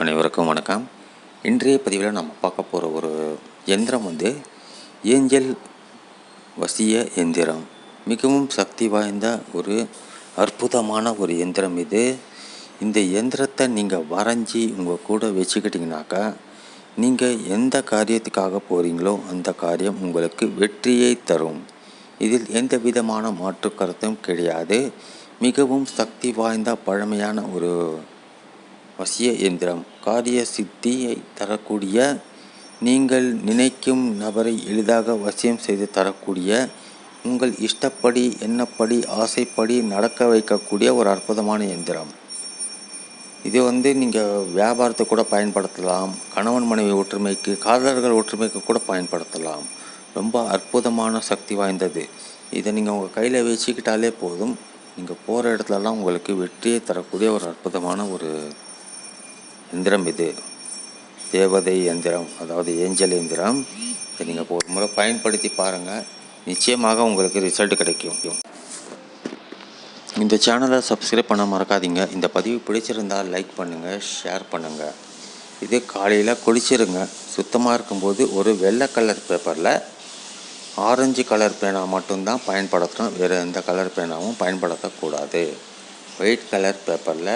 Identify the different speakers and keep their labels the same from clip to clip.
Speaker 1: அனைவருக்கும் வணக்கம். இன்றைய பதிவில் நம்ம பார்க்க போகிற ஒரு எந்திரம் வந்து ஏஞ்சல் வசிய எந்திரம். மிகவும் சக்தி வாய்ந்த ஒரு அற்புதமான ஒரு எந்திரம் இது. இந்த எந்திரத்தை நீங்கள் வரைஞ்சி உங்கள் கூட வச்சுக்கிட்டிங்கனாக்கா நீங்கள் எந்த காரியத்துக்காக போகிறீங்களோ அந்த காரியம் உங்களுக்கு வெற்றியை தரும். இதில் எந்த விதமான மாற்று கருத்தும் கிடையாது. மிகவும் சக்தி வாய்ந்த பழமையான ஒரு வசிய எந்திரம். காரிய சித்தியை தரக்கூடிய நீங்கள் நினைக்கும் நபரை எளிதாக வசியம் செய்து தரக்கூடிய உங்கள் இஷ்டப்படி எண்ணப்படி ஆசைப்படி நடக்க வைக்கக்கூடிய ஒரு அற்புதமான எந்திரம். இது வந்து நீங்கள் வியாபாரத்தை கூட பயன்படுத்தலாம். கணவன் மனைவி ஒற்றுமைக்கு காதலர்கள் ஒற்றுமைக்கு கூட பயன்படுத்தலாம். ரொம்ப அற்புதமான சக்தி வாய்ந்தது. இதை நீங்கள் உங்கள் கையில் வச்சுக்கிட்டாலே போதும். நீங்கள் போகிற இடத்துலலாம் உங்களுக்கு வெற்றியை தரக்கூடிய ஒரு அற்புதமான ஒரு எந்திரம் இது. தேவதை எந்திரம் அதாவது ஏஞ்சல் எந்திரம். இதை நீங்கள் ஒரு முறை பயன்படுத்தி பாருங்கள் நிச்சயமாக உங்களுக்கு ரிசல்ட் கிடைக்கும். இந்த சேனலை சப்ஸ்கிரைப் பண்ண மறக்காதீங்க. இந்த பதிவு பிடிச்சிருந்தால் லைக் பண்ணுங்கள் ஷேர் பண்ணுங்கள் இது காலையில் குளிச்சிருங்க. சுத்தமாக இருக்கும்போது ஒரு வெள்ளை கலர் பேப்பரில் ஆரஞ்சு கலர் பேனா மட்டும்தான் பயன்படுத்தணும். வேறு எந்த கலர் பேனாவும் பயன்படுத்தக்கூடாது. ஒயிட் கலர் பேப்பரில்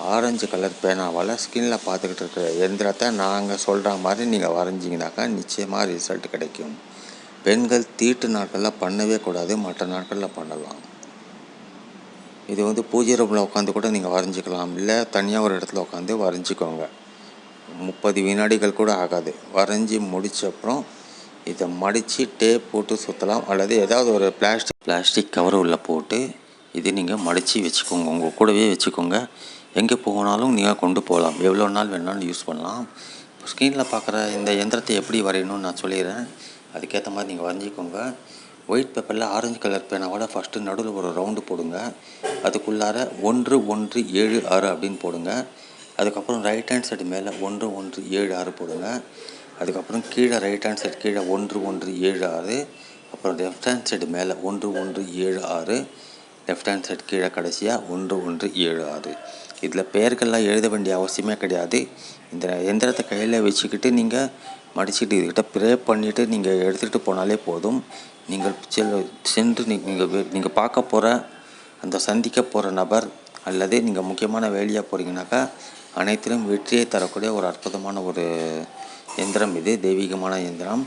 Speaker 1: ஆரஞ்சு கலர் பேனாவால் ஸ்கின்னில் பார்த்துக்கிட்டு இருக்கிற எந்திரத்தை நாங்கள் சொல்கிற மாதிரி நீங்கள் வரைஞ்சிங்கனாக்கா நிச்சயமாக ரிசல்ட் கிடைக்கும். பெண்கள் தீட்டு நாட்களில் பண்ணவே கூடாது மற்ற நாட்களில் பண்ணலாம். இது வந்து பூஜை ரூமில் உட்காந்து கூட நீங்கள் வரைஞ்சிக்கலாம். இல்லை தனியாக ஒரு இடத்துல உட்காந்து வரைஞ்சிக்கோங்க. முப்பது வினாடிகள் கூட ஆகாது. வரைஞ்சி முடிச்ச அப்புறம் இதை மடித்து டேப் போட்டு சுற்றலாம் அல்லது ஏதாவது ஒரு பிளாஸ்டிக் பிளாஸ்டிக் கவர் உள்ளே போட்டு இது நீங்கள் மடித்து வச்சுக்கோங்க. உங்கள் கூடவே வச்சுக்கோங்க. எங்கே போனாலும் நீங்கள் கொண்டு போகலாம். எவ்வளோ நாள் வேணாலும் யூஸ் பண்ணலாம். இப்போ ஸ்க்ரீனில் பார்க்குற இந்த எந்திரத்தை எப்படி வரையணும்னு நான் சொல்லிடுறேன். அதுக்கேற்ற மாதிரி நீங்கள் வரைஞ்சிக்கோங்க. ஒயிட் பேப்பரில் ஆரஞ்சு கலர் பேனாவோட ஃபஸ்ட்டு நடுவில் ஒரு ரவுண்டு போடுங்க. அதுக்குள்ளார ஒன்று ஒன்று ஏழு ஆறு அப்படின்னு போடுங்க. அதுக்கப்புறம் ரைட் ஹேண்ட் சைடு மேலே ஒன்று ஒன்று ஏழு ஆறு போடுங்க. அதுக்கப்புறம் கீழே ரைட் ஹேண்ட் சைடு கீழே ஒன்று ஒன்று ஏழு ஆறு. அப்புறம் லெஃப்ட் ஹேண்ட் சைடு மேலே ஒன்று ஒன்று ஏழு ஆறு. லெஃப்ட் ஹேண்ட் சைடு கீழே கடைசியாக ஒன்று ஒன்று ஏழு ஆறு. இதில் பெயர்கள்லாம் எழுத வேண்டிய அவசியமே கிடையாது. இந்த எந்திரத்தை கையில் வச்சுக்கிட்டு நீங்கள் மடிச்சுட்டு இதுக்கிட்ட ப்ரே பண்ணிவிட்டு நீங்கள் எடுத்துகிட்டு போனாலே போதும். நீங்கள் செல் சென்று நீங்கள் நீங்கள் பார்க்க போகிற அந்த சந்திக்க போகிற நபர் அல்லது நீங்கள் முக்கியமான வேலையாக போகிறீங்கனாக்கா அனைத்திலும் வெற்றியை தரக்கூடிய ஒரு அற்புதமான ஒரு எந்திரம் இது. தெய்வீகமான எந்திரம்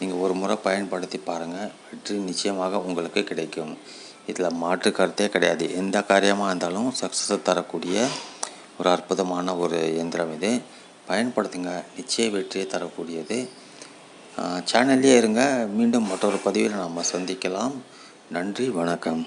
Speaker 1: நீங்கள் ஒரு முறை பயன்படுத்தி பாருங்கள் வெற்றி நிச்சயமாக உங்களுக்கு கிடைக்கும். இதில் மாற்று கருத்தே கிடையாது. எந்த காரியமாக இருந்தாலும் சக்ஸஸை தரக்கூடிய ஒரு அற்புதமான ஒரு இயந்திரம் இது. பயன்படுத்துங்க. நிச்சய வெற்றியை தரக்கூடியது. சேனல்லே இருங்க. மீண்டும் மற்றொரு பதிவில் நாம் சந்திக்கலாம். நன்றி வணக்கம்.